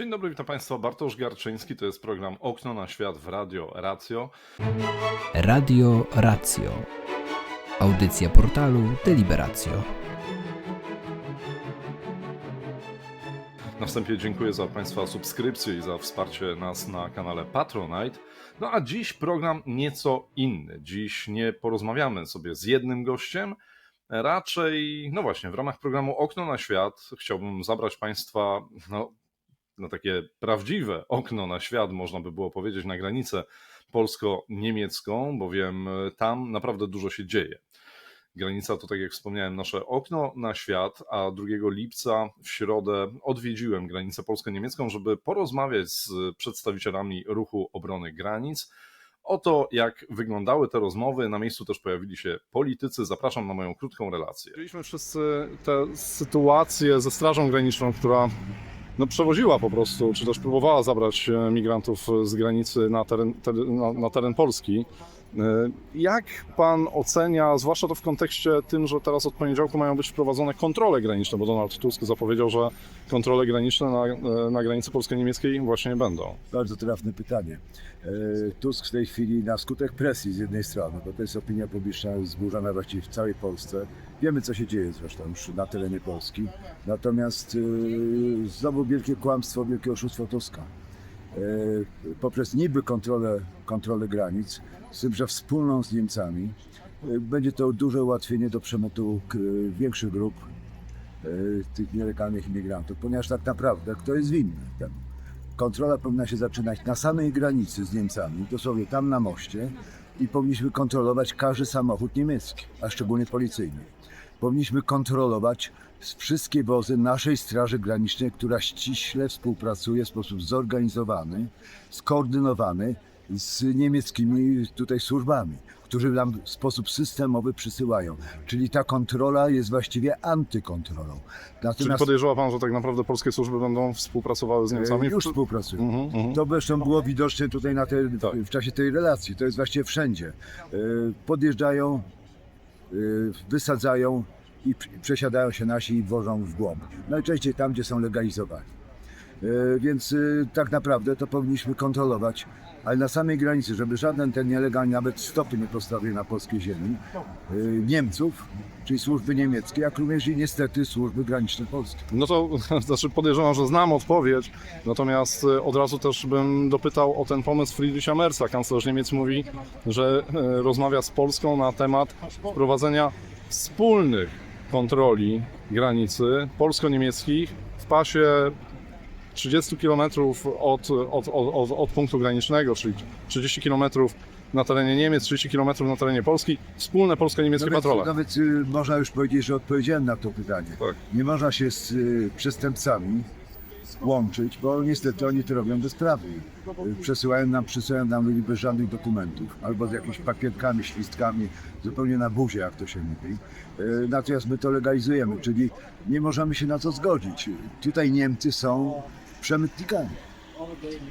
Dzień dobry, witam Państwa. Bartosz Garczyński, to jest program Okno na świat w Radio Ratio. Radio Ratio. Audycja portalu Deliberatio. Na wstępie dziękuję za Państwa subskrypcję i za wsparcie nas na kanale Patronite. No a dziś program nieco inny. Dziś nie porozmawiamy sobie z jednym gościem, raczej, no właśnie, w ramach programu Okno na świat chciałbym zabrać Państwa no, na takie prawdziwe okno na świat, można by było powiedzieć, na granicę polsko-niemiecką, bowiem tam naprawdę dużo się dzieje. Granica to, tak jak wspomniałem, nasze okno na świat, a 2 lipca w środę odwiedziłem granicę polsko-niemiecką, żeby porozmawiać z przedstawicielami ruchu obrony granic o to, jak wyglądały te rozmowy. Na miejscu też pojawili się politycy. Zapraszam na moją krótką relację. Widzieliśmy wszyscy tę sytuację ze Strażą Graniczną, która no, przewoziła po prostu, czy też próbowała zabrać e, migrantów z granicy na teren, ter, na, na teren Polski. E, Jak pan ocenia, zwłaszcza to w kontekście tym, że teraz od poniedziałku mają być wprowadzone kontrole graniczne, bo Donald Tusk zapowiedział, że kontrole graniczne na, e, na granicy polsko-niemieckiej właśnie będą. Bardzo trafne pytanie. E, Tusk w tej chwili na skutek presji z jednej strony, bo to jest opinia publiczna zburzona właściwie w całej Polsce. Wiemy, co się dzieje zresztą już na terenie Polski. Natomiast znowu wielkie kłamstwo, wielkie oszustwo Tuska. E, Poprzez niby kontrolę, kontrolę granic, z tym, że wspólną z Niemcami, e, będzie to duże ułatwienie do przemytu większych grup e, tych nielegalnych imigrantów, ponieważ tak naprawdę kto jest winny temu? kontrola powinna się zaczynać na samej granicy z Niemcami, dosłownie tam na moście i powinniśmy kontrolować każdy samochód niemiecki, a szczególnie policyjny. Powinniśmy kontrolować wszystkie wozy naszej Straży Granicznej, która ściśle współpracuje w sposób zorganizowany, skoordynowany z niemieckimi tutaj służbami, którzy nam w sposób systemowy przysyłają. Czyli ta kontrola jest właściwie antykontrolą. Czyli Natomiast podejrzewa pan, że tak naprawdę polskie służby będą współpracowały z Niemcami? E, Już współpracują. Mhm, mhm. To zresztą było widoczne tutaj na tej, Tak. w czasie tej relacji. To jest właściwie wszędzie. E, Podjeżdżają, wysadzają i przesiadają się nasi i wożą w głąb. Najczęściej tam, gdzie są legalizowani. E, Więc e, tak naprawdę to powinniśmy kontrolować, ale na samej granicy, żeby żaden ten nielegalny nawet stopy nie postawił na polskiej ziemi, e, Niemców, czyli służby niemieckie, jak również i niestety służby graniczne polskie. No to znaczy podejrzewam, że znam odpowiedź, natomiast e, od razu też bym dopytał o ten pomysł Friedricha Merza. Kanclerz Niemiec mówi, że e, rozmawia z Polską na temat wprowadzenia wspólnych kontroli granicy polsko-niemieckich w pasie 30 km od, od, od, od, od punktu granicznego, czyli 30 km na terenie Niemiec, 30 km na terenie Polski, wspólne polsko-niemieckie Nawet, patrole. nawet y, można już powiedzieć, że odpowiedziałem na to pytanie. Tak. Nie można się z y, przestępcami łączyć, bo niestety oni to robią. Y, Przesyłają nam, przysyłają nam ludzi bez żadnych dokumentów, albo z jakimiś papierkami, świstkami, zupełnie na buzie, jak to się mówi. Y, Natomiast my to legalizujemy, czyli nie możemy się na to zgodzić. Tutaj Niemcy są przemytnikami.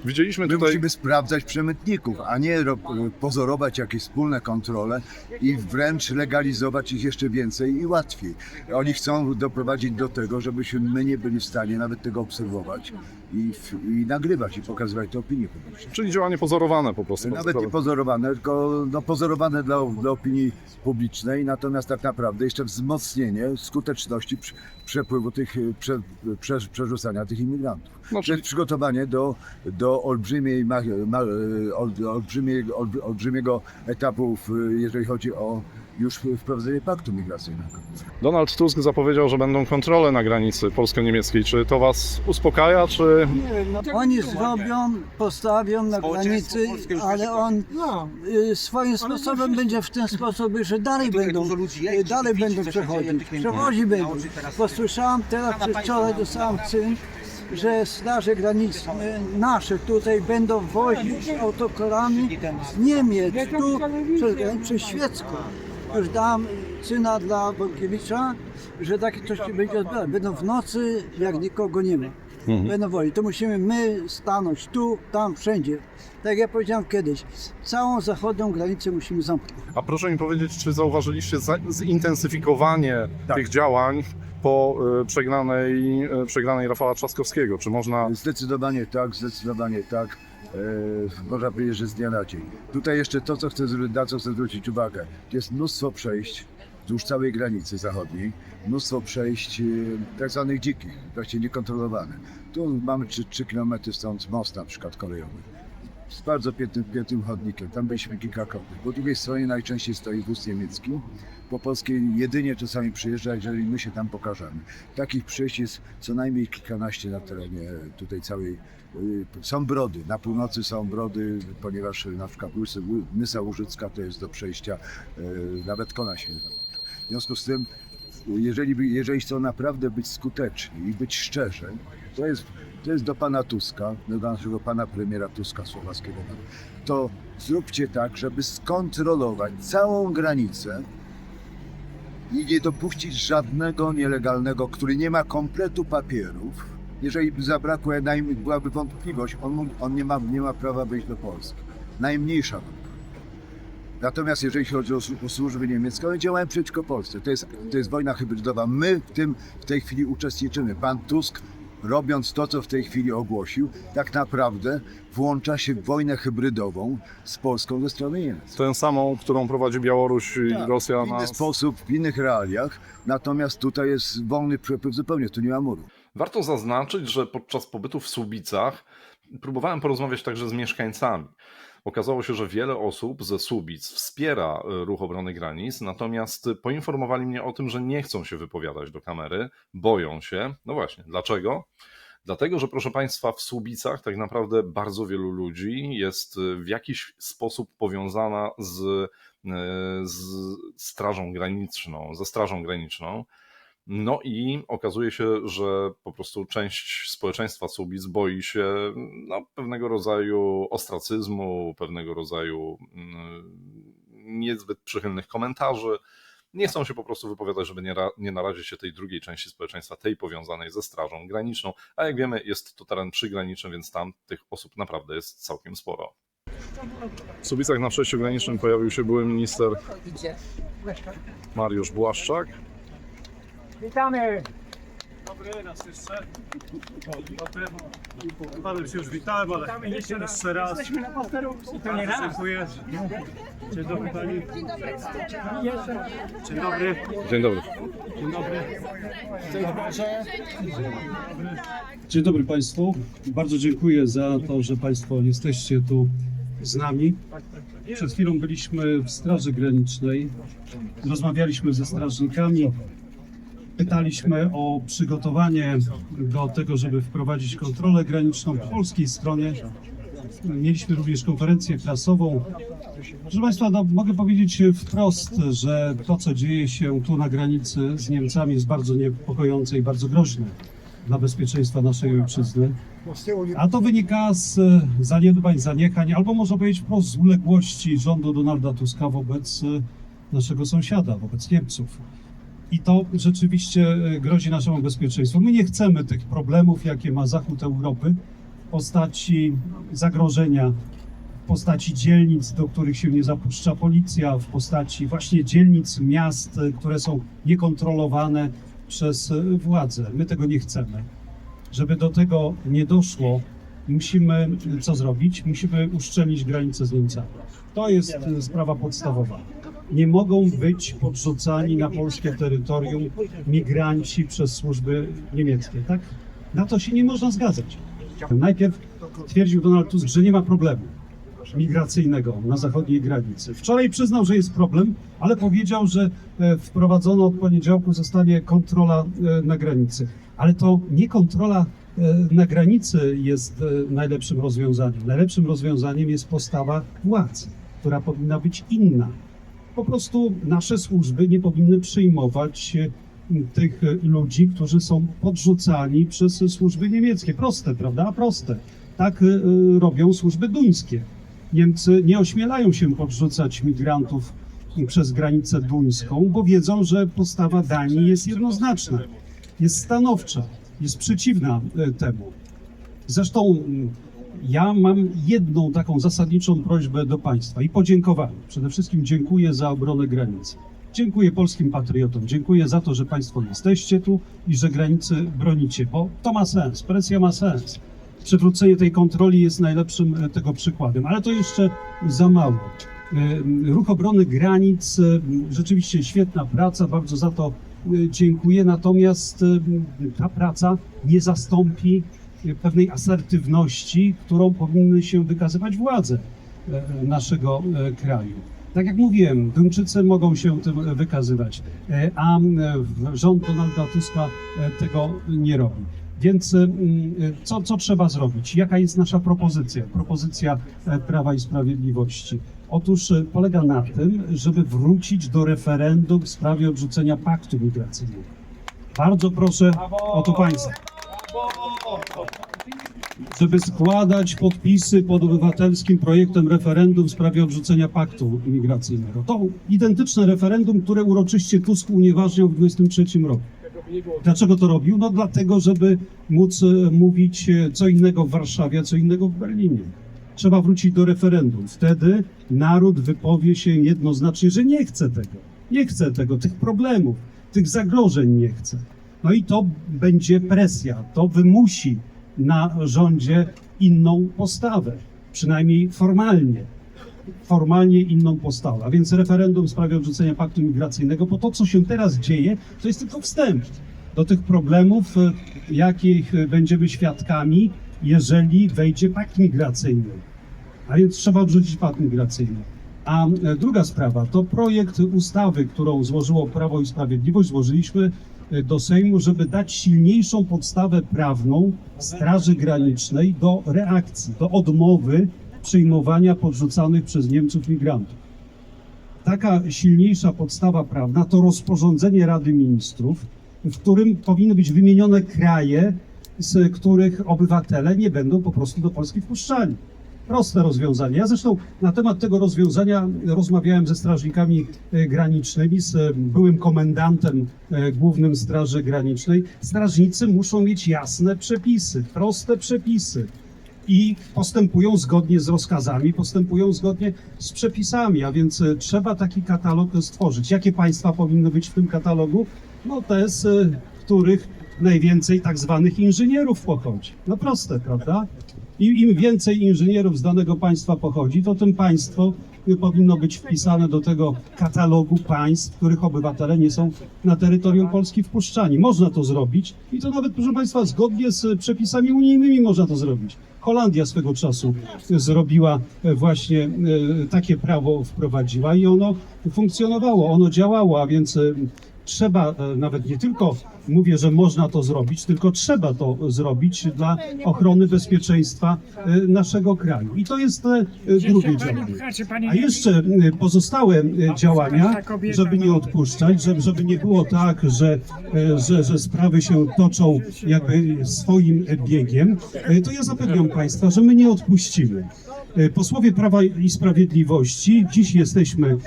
Widzieliśmy My tutaj... musimy sprawdzać przemytników, a nie ro- pozorować jakieś wspólne kontrole i wręcz legalizować ich jeszcze więcej i łatwiej. Oni chcą doprowadzić do tego, żebyśmy my nie byli w stanie nawet tego obserwować i, i nagrywać i pokazywać to opinii publicznej. Czyli działanie pozorowane po prostu. Nawet nie pozorowane, tylko no, pozorowane dla, dla opinii publicznej, natomiast tak naprawdę jeszcze wzmocnienie skuteczności przy- przepływu tych, prze, prze, przerzucania tych imigrantów. No, czyli, przygotowanie do, do olbrzymiej, ma, ma, ol, olbrzymiego, ol, olbrzymiego etapu, jeżeli chodzi o już wprowadzenie paktu migracyjnego. Donald Tusk zapowiedział, że będą kontrole na granicy polsko-niemieckiej. Czy to was uspokaja, czy no oni zrobią, postawią na granicy, ale on y, swoim sposobem będzie w ten sposób, że dalej będą, y, dalej będą przechodzić. Przewozi będą. Bo słyszałam teraz, wczoraj dostałam cynk, że straże graniczne nasze tutaj będą wozić autokarami z Niemiec, tu przez granicę szwedzką. Już dałam syna dla Bąkiewicza, że takie coś się będzie odbywać. Będą w nocy, jak nikogo nie ma. Będą wozić. To musimy my stanąć tu, tam, wszędzie. Tak jak ja powiedziałem kiedyś, całą zachodnią granicę musimy zamknąć. A proszę mi powiedzieć, czy zauważyliście za- zintensyfikowanie Tak. tych działań po e, przegranej, e, przegranej Rafała Trzaskowskiego? Czy można Zdecydowanie tak, zdecydowanie tak. E, można powiedzieć, że z dnia na dzień. Tutaj jeszcze to, co chcę, na co chcę zwrócić uwagę. Jest mnóstwo przejść wzdłuż całej granicy zachodniej, mnóstwo przejść e, tak zwanych dzikich, właściwie niekontrolowanych. Tu mamy 3, 3 km stąd most na przykład kolejowy. Z bardzo pięknym, pięknym chodnikiem. Tam byliśmy kilkakrotnie. Po drugiej stronie najczęściej stoi wóz niemiecki. Po polskiej jedynie czasami przyjeżdża, jeżeli my się tam pokażemy. Takich przejść jest co najmniej kilkanaście na terenie tutaj całej. y, Są brody, na północy są brody, ponieważ na przykład Nysa Łużycka to jest do przejścia, y, nawet kona się nie załącza. W związku z tym, jeżeli, jeżeli chcą naprawdę być skuteczni i być szczerzy, to jest, to jest do pana Tuska, do naszego pana premiera Tuska słowackiego, to zróbcie tak, żeby skontrolować całą granicę i nie dopuścić żadnego nielegalnego, który nie ma kompletu papierów. Jeżeli by zabrakło, byłaby wątpliwość, on, on nie, ma, nie ma prawa wejść do Polski. Najmniejsza wątpliwość. Natomiast jeżeli chodzi o, o służby niemieckie, one działają przeciwko Polsce. To jest, to jest wojna hybrydowa. My w tym w tej chwili uczestniczymy. Pan Tusk, robiąc to, co w tej chwili ogłosił, tak naprawdę włącza się w wojnę hybrydową z Polską ze strony Niemiec. tę samą, którą prowadzi Białoruś i Tak, Rosja w inny na... sposób, w innych realiach. Natomiast tutaj jest wolny przepływ zupełnie, tu nie ma muru. Warto zaznaczyć, że podczas pobytu w Słubicach próbowałem porozmawiać także z mieszkańcami. Okazało się, że wiele osób ze Słubic wspiera e, ruch obrony granic, natomiast poinformowali mnie o tym, że nie chcą się wypowiadać do kamery, boją się. No właśnie, dlaczego? Dlatego, że proszę Państwa, w Słubicach tak naprawdę bardzo wielu ludzi jest e, w jakiś sposób powiązana z, e, z Strażą Graniczną, ze Strażą Graniczną. No i okazuje się, że po prostu część społeczeństwa Subic boi się no, pewnego rodzaju ostracyzmu, pewnego rodzaju mm, niezbyt przychylnych komentarzy. Nie chcą się po prostu wypowiadać, żeby nie, nie narazić się tej drugiej części społeczeństwa, tej powiązanej ze Strażą Graniczną. A jak wiemy, jest to teren przygraniczny, więc tam tych osób naprawdę jest całkiem sporo. W Subicach na przejściu granicznym pojawił się były minister Mariusz Błaszczak. Witamy! Dobry, raz jeszcze. Panem się już witałem, ale jeszcze raz. Jesteśmy na posterunku. To nie raz. Dziękuję. Dzień dobry Pani. Dzień dobry. Dzień dobry. Dzień dobry. Dzień dobry. Dzień dobry Państwu. Bardzo dziękuję za to, że Państwo jesteście tu z nami. Przed chwilą byliśmy w Straży Granicznej. Rozmawialiśmy ze strażnikami. Pytaliśmy o przygotowanie do tego, żeby wprowadzić kontrolę graniczną po polskiej stronie. Mieliśmy również konferencję prasową. Proszę Państwa, no, mogę powiedzieć wprost, że to, co dzieje się tu na granicy z Niemcami jest bardzo niepokojące i bardzo groźne dla bezpieczeństwa naszej ojczyzny. A to wynika z zaniedbań, zaniechań, albo można powiedzieć wprost z uległości rządu Donalda Tuska wobec naszego sąsiada, wobec Niemców. I to rzeczywiście e, grozi naszemu bezpieczeństwu. My nie chcemy tych problemów, jakie ma zachód Europy w postaci zagrożenia, w postaci dzielnic, do których się nie zapuszcza policja, w postaci właśnie dzielnic, miast, e, które są niekontrolowane przez e, władze. My tego nie chcemy. Żeby do tego nie doszło, musimy co zrobić? Musimy uszczelnić granice z Niemcami. To jest sprawa podstawowa nie mogą być podrzucani na polskie terytorium migranci przez służby niemieckie, tak? Na to się nie można zgadzać. Najpierw twierdził Donald Tusk, że nie ma problemu migracyjnego na zachodniej granicy. Wczoraj przyznał, że jest problem, ale powiedział, że e, wprowadzono od poniedziałku zostanie kontrola e, na granicy. Ale to nie kontrola e, na granicy jest najlepszym rozwiązaniem. Najlepszym rozwiązaniem jest postawa władz, która powinna być inna po prostu nasze służby nie powinny przyjmować e, tych e, ludzi, którzy są podrzucani przez służby niemieckie. Proste, prawda? Proste. Tak e, robią służby duńskie. Niemcy nie ośmielają się podrzucać migrantów przez granicę duńską, bo wiedzą, że postawa Danii jest jednoznaczna, jest stanowcza, jest przeciwna temu. Zresztą ja mam jedną taką zasadniczą prośbę do Państwa i podziękowanie. Przede wszystkim dziękuję za obronę granicy. Dziękuję polskim patriotom, dziękuję za to, że Państwo jesteście tu i że granicy bronicie, bo to ma sens, presja ma sens. Przywrócenie tej kontroli jest najlepszym e, tego przykładem, ale to jeszcze za mało. E, Ruch obrony granic, e, rzeczywiście świetna praca, bardzo za to dziękuję, natomiast ta praca nie zastąpi pewnej asertywności, którą powinny się wykazywać władze e, naszego e, kraju. Tak jak mówiłem, Duńczycy mogą się tym wykazywać, e, a rząd Donalda Tuska tego nie robi. Więc co, co trzeba zrobić? Jaka jest nasza propozycja? Propozycja Prawa i Sprawiedliwości. Otóż polega na tym, żeby wrócić do referendum w sprawie odrzucenia paktu migracyjnego. Bardzo proszę o to państwa żeby składać podpisy pod obywatelskim projektem referendum w sprawie odrzucenia paktu imigracyjnego. To identyczne referendum, które uroczyście Tusk unieważniał w 23 roku. Dlaczego to robił? No dlatego, żeby móc e, mówić e, co innego w Warszawie, co innego w Berlinie. Trzeba wrócić do referendum. Wtedy naród wypowie się jednoznacznie, że nie chce tego. Nie chce tego, tych problemów, tych zagrożeń nie chce. No i to będzie presja, to wymusi na rządzie inną postawę, przynajmniej formalnie. Formalnie inną postawę. A więc referendum w sprawie odrzucenia paktu migracyjnego, bo to, co się teraz dzieje, to jest tylko wstęp do tych problemów, e, jakich będziemy świadkami, jeżeli wejdzie pakt migracyjny. A więc trzeba odrzucić pakt migracyjny. A e, druga sprawa to projekt ustawy, którą złożyło Prawo i Sprawiedliwość, złożyliśmy do Sejmu, żeby dać silniejszą podstawę prawną Straży Granicznej do reakcji, do odmowy przyjmowania podrzucanych przez Niemców migrantów. Taka silniejsza podstawa prawna to rozporządzenie Rady Ministrów, w którym powinny być wymienione kraje, z których obywatele nie będą po prostu do Polski wpuszczani. Proste rozwiązanie. Ja zresztą na temat tego rozwiązania rozmawiałem ze strażnikami e, granicznymi, z e, byłym komendantem e, głównym Straży Granicznej. Strażnicy muszą mieć jasne przepisy, proste przepisy i postępują zgodnie z rozkazami, postępują zgodnie z przepisami, a więc trzeba taki katalog stworzyć. Jakie państwa powinny być w tym katalogu? No te, z których najwięcej tak zwanych inżynierów pochodzi. No proste, prawda? I im więcej inżynierów z danego państwa pochodzi, to tym państwo y, powinno być wpisane do tego katalogu państw, których obywatele nie są na terytorium Polski wpuszczani. Można to zrobić i to nawet, proszę Państwa, zgodnie z przepisami unijnymi można to zrobić. Holandia swego czasu y, zrobiła y, właśnie y, takie prawo, wprowadziła i ono funkcjonowało, ono działało, a więc y, trzeba nawet nie tylko mówię, że można to zrobić, tylko trzeba to zrobić dla ochrony bezpieczeństwa e, naszego kraju. I to jest e, drugie działanie. A jeszcze e, pozostałe działania, żeby nie odpuszczać, żeby, żeby nie było tak, że, że, że sprawy się toczą jakby swoim biegiem, to ja zapewniam Państwa, że my nie odpuścimy. Posłowie Prawa i Sprawiedliwości, dziś jesteśmy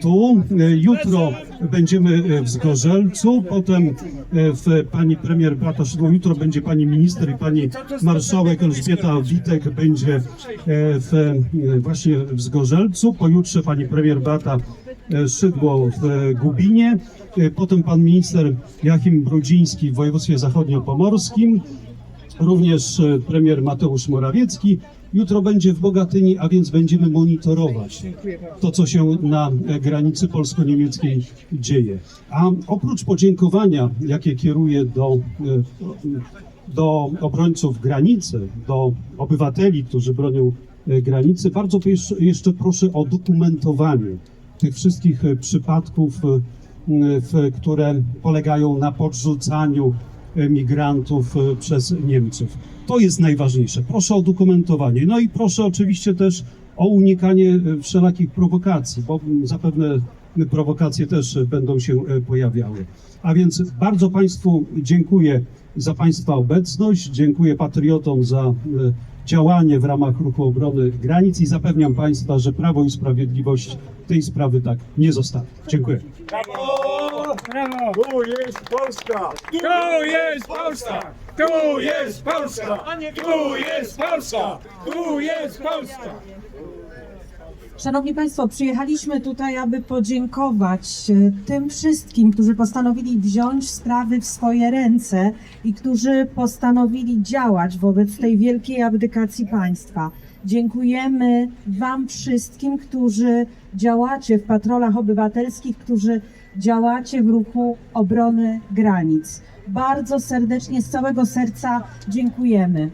tu, jutro będziemy w Zgorzelcu, potem w pani premier Beata Szydło, jutro będzie pani minister i pani marszałek Elżbieta Witek będzie e, w, e, właśnie w Zgorzelcu, pojutrze pani premier Beata e, Szydło w e, Gubinie, e, potem pan minister Jachim Brudziński w województwie zachodniopomorskim, również e, premier Mateusz Morawiecki. Jutro będzie w Bogatyni, a więc będziemy monitorować to, co się na granicy polsko-niemieckiej dzieje. A oprócz podziękowania, jakie kieruję do, e, do obrońców granicy, do obywateli, którzy bronią e, granicy, bardzo jeszcze- proszę o dokumentowanie tych wszystkich e, przypadków, które polegają na podrzucaniu migrantów e, przez Niemców. To jest najważniejsze. Proszę o dokumentowanie. No i proszę oczywiście też o unikanie e, wszelakich prowokacji, bo zapewne prowokacje też będą się e, pojawiały. A więc bardzo Państwu dziękuję za Państwa obecność, dziękuję patriotom za działanie w ramach ruchu obrony granic i zapewniam Państwa, że Prawo i Sprawiedliwość tej sprawy tak nie zostawi. Dziękuję. Tu jest Polska! Tu jest Polska! Tu jest Polska! Tu jest Polska! Tu jest Polska! Szanowni Państwo, przyjechaliśmy tutaj, aby podziękować e, tym wszystkim, którzy postanowili wziąć sprawy w swoje ręce i którzy postanowili działać wobec tej wielkiej abdykacji państwa. Dziękujemy Wam wszystkim, którzy działacie w patrolach obywatelskich, którzy działacie w ruchu obrony granic. Bardzo serdecznie, z całego serca dziękujemy.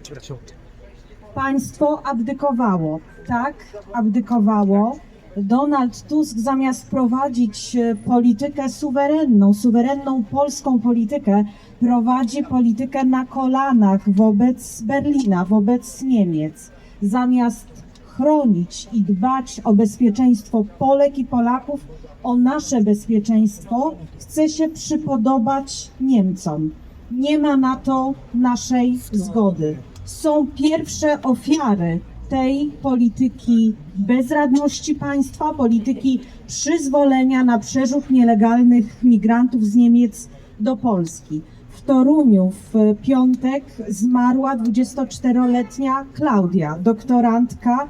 Państwo abdykowało, tak, abdykowało. Donald Tusk zamiast prowadzić e, politykę suwerenną, suwerenną polską politykę, prowadzi politykę na kolanach wobec Berlina, wobec Niemiec. Zamiast chronić i dbać o bezpieczeństwo Polek i Polaków, o nasze bezpieczeństwo, chce się przypodobać Niemcom. Nie ma na to naszej zgody. Są pierwsze ofiary tej polityki bezradności państwa, polityki przyzwolenia na przerzut nielegalnych migrantów z Niemiec do Polski. W Toruniu w piątek zmarła 24-letnia Klaudia, doktorantka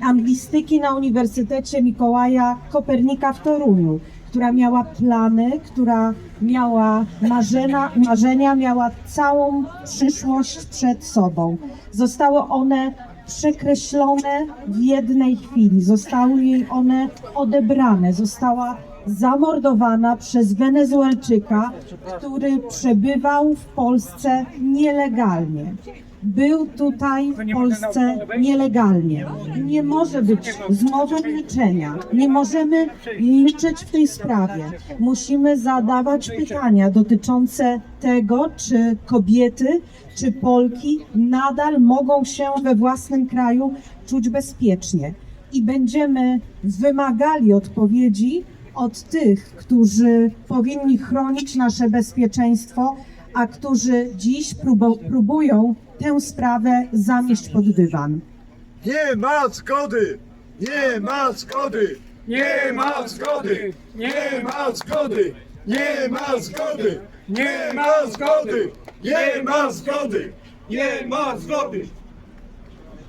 anglistyki na Uniwersytecie Mikołaja Kopernika w Toruniu, która miała plany, która miała marzenia, marzenia, miała całą przyszłość przed sobą. Zostały one przekreślone w jednej chwili, zostały jej one odebrane, została zamordowana przez Wenezuelczyka, który przebywał w Polsce nielegalnie. Był tutaj w Polsce nielegalnie. Nie może. Być zmowy milczenia. Nie możemy milczeć w tej sprawie. Musimy zadawać pytania dotyczące tego, czy kobiety, czy Polki nadal mogą się we własnym kraju czuć bezpiecznie. I będziemy wymagali odpowiedzi od tych, którzy powinni chronić nasze bezpieczeństwo, a którzy dziś próbu- próbują tę sprawę zamieść pod dywan. Nie ma zgody! Nie ma zgody! Nie ma zgody! Nie ma zgody! Nie ma zgody! Nie ma zgody! Nie ma zgody! Nie ma zgody!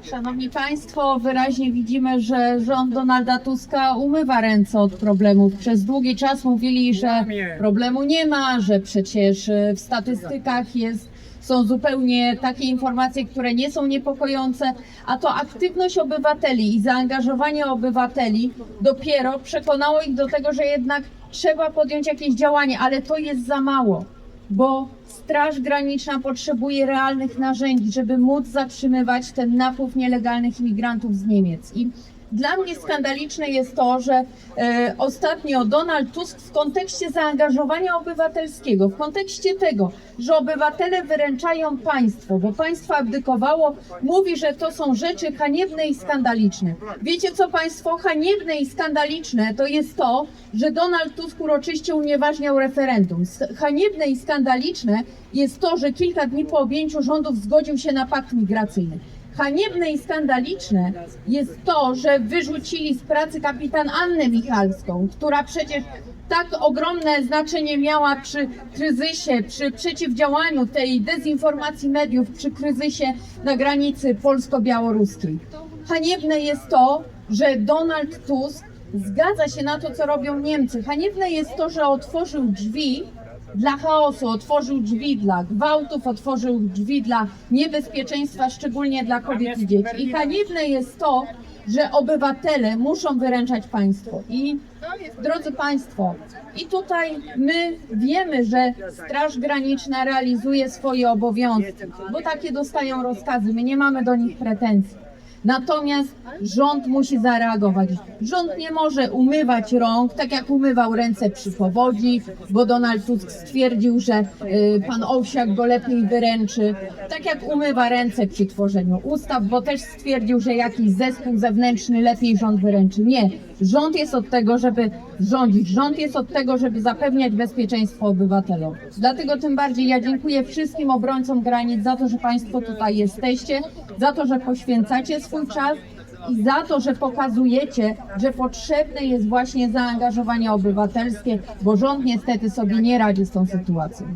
Szanowni Państwo, wyraźnie widzimy, że rząd Donalda Tuska umywa ręce od problemów. Przez długi czas mówili, że problemu nie ma, że przecież y, w statystykach jest, są zupełnie takie informacje, które nie są niepokojące, a to aktywność obywateli i zaangażowanie obywateli dopiero przekonało ich do tego, że jednak trzeba podjąć jakieś działanie, ale to jest za mało bo Straż Graniczna potrzebuje realnych narzędzi, żeby móc zatrzymywać ten napływ nielegalnych imigrantów z Niemiec. I dla mnie skandaliczne jest to, że e, ostatnio Donald Tusk w kontekście zaangażowania obywatelskiego, w kontekście tego, że obywatele wyręczają państwo, bo państwo abdykowało, mówi, że to są rzeczy haniebne i skandaliczne. Wiecie co państwo? Haniebne i skandaliczne to jest to, że Donald Tusk uroczyście unieważniał referendum. Haniebne i skandaliczne jest to, że kilka dni po objęciu rządów zgodził się na pakt migracyjny. Haniebne i skandaliczne jest to, że wyrzucili z pracy kapitan Annę Michalską, która przecież tak ogromne znaczenie miała przy kryzysie, przy przeciwdziałaniu tej dezinformacji mediów, przy kryzysie na granicy polsko-białoruskiej. Haniebne jest to, że Donald Tusk zgadza się na to, co robią Niemcy. Haniebne jest to, że otworzył drzwi dla chaosu, otworzył drzwi dla gwałtów, otworzył drzwi dla niebezpieczeństwa, szczególnie dla kobiet i dzieci. I haniebne jest to, że obywatele muszą wyręczać państwo. I drodzy Państwo, i tutaj my wiemy, że Straż Graniczna realizuje swoje obowiązki, bo takie dostają rozkazy, my nie mamy do nich pretensji. Natomiast rząd musi zareagować. Rząd nie może umywać rąk, tak jak umywał ręce przy powodzi, bo Donald Tusk stwierdził, że y, pan Owsiak go lepiej wyręczy. Tak jak umywa ręce przy tworzeniu ustaw, bo też stwierdził, że jakiś zespół zewnętrzny lepiej rząd wyręczy. Nie. Rząd jest od tego, żeby rządzić. Rząd jest od tego, żeby zapewniać bezpieczeństwo obywatelom. Dlatego tym bardziej ja dziękuję wszystkim obrońcom granic za to, że Państwo tutaj jesteście, za to, że poświęcacie swój czas i za to, że pokazujecie, że potrzebne jest właśnie zaangażowanie obywatelskie, bo rząd niestety sobie nie radzi z tą sytuacją.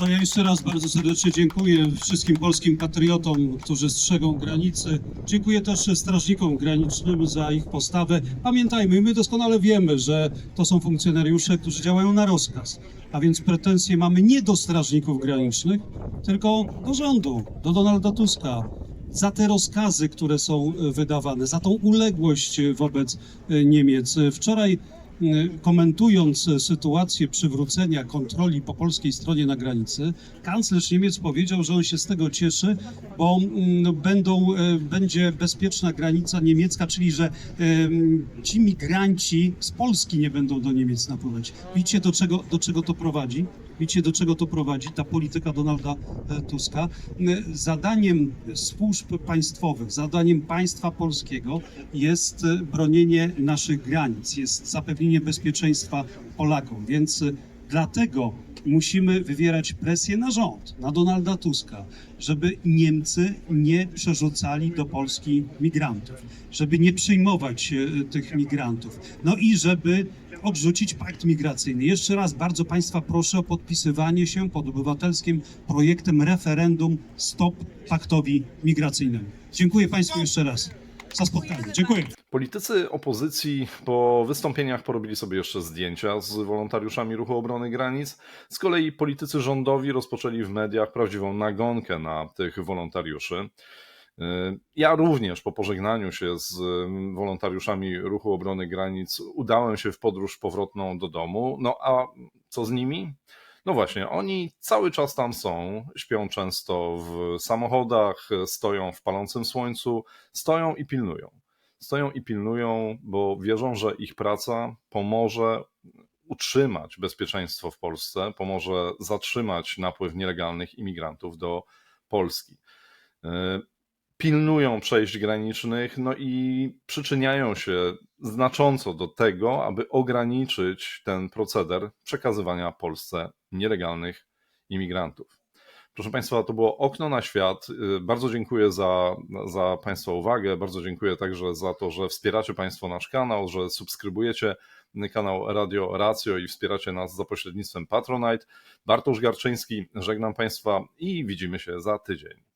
To ja jeszcze raz bardzo serdecznie dziękuję wszystkim polskim patriotom, którzy strzegą granicy. Dziękuję też strażnikom granicznym za ich postawę. Pamiętajmy, my doskonale wiemy, że to są funkcjonariusze, którzy działają na rozkaz. A więc pretensje mamy nie do strażników granicznych, tylko do rządu, do Donalda Tuska. Za te rozkazy, które są wydawane, za tą uległość wobec Niemiec. Wczoraj komentując e, sytuację przywrócenia kontroli po polskiej stronie na granicy, kanclerz Niemiec powiedział, że on się z tego cieszy, bo mm, będą, e, będzie bezpieczna granica niemiecka, czyli że em, ci migranci z Polski nie będą do Niemiec napływać. Widzicie, do czego, do czego to prowadzi? Widzicie, do czego to prowadzi ta polityka Donalda e, Tuska? M, Zadaniem służb państwowych, zadaniem państwa polskiego jest e, bronienie naszych granic, jest zapewnienie bezpieczeństwa Polakom. Więc e, dlatego musimy wywierać presję na rząd, na Donalda Tuska, żeby Niemcy nie przerzucali do Polski migrantów, żeby nie przyjmować e, tych migrantów. No i żeby odrzucić pakt migracyjny. Jeszcze raz bardzo Państwa proszę o podpisywanie się pod obywatelskim projektem referendum Stop Paktowi Migracyjnemu. Dziękuję Państwu jeszcze raz za spotkanie. Dziękuję. Politycy opozycji po wystąpieniach porobili sobie jeszcze zdjęcia z wolontariuszami Ruchu Obrony Granic. Z kolei politycy rządowi rozpoczęli w mediach prawdziwą nagonkę na tych wolontariuszy. Ja również po pożegnaniu się z wolontariuszami Ruchu Obrony Granic udałem się w podróż powrotną do domu. No a co z nimi? No właśnie, oni cały czas tam są, śpią często w samochodach, stoją w palącym słońcu, stoją i pilnują. Stoją i pilnują, bo wierzą, że ich praca pomoże utrzymać bezpieczeństwo w Polsce, pomoże zatrzymać napływ nielegalnych imigrantów do Polski. Pilnują przejść granicznych, no i przyczyniają się znacząco do tego, aby ograniczyć ten proceder przekazywania Polsce nielegalnych imigrantów. Proszę Państwa, to było okno na świat. Bardzo dziękuję za, za Państwa uwagę. Bardzo dziękuję także za to, że wspieracie Państwo nasz kanał, że subskrybujecie kanał Radio Racjo i wspieracie nas za pośrednictwem Patronite. Bartosz Garczyński, żegnam Państwa i widzimy się za tydzień.